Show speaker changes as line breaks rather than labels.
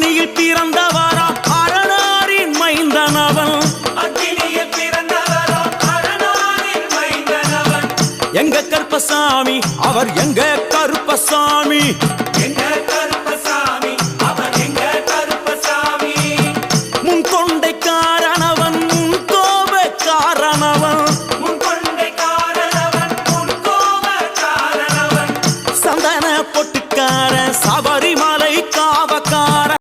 அக்கினியில் பிறந்தவாரா? அரணாரின் மைந்தனவன்.
அக்கினியில் பிறந்தவாரா? அரணாரின் மைந்தனவன்.
எங்க கருப்பசாமி? அவர் எங்க கருப்பசாமி?
சபரி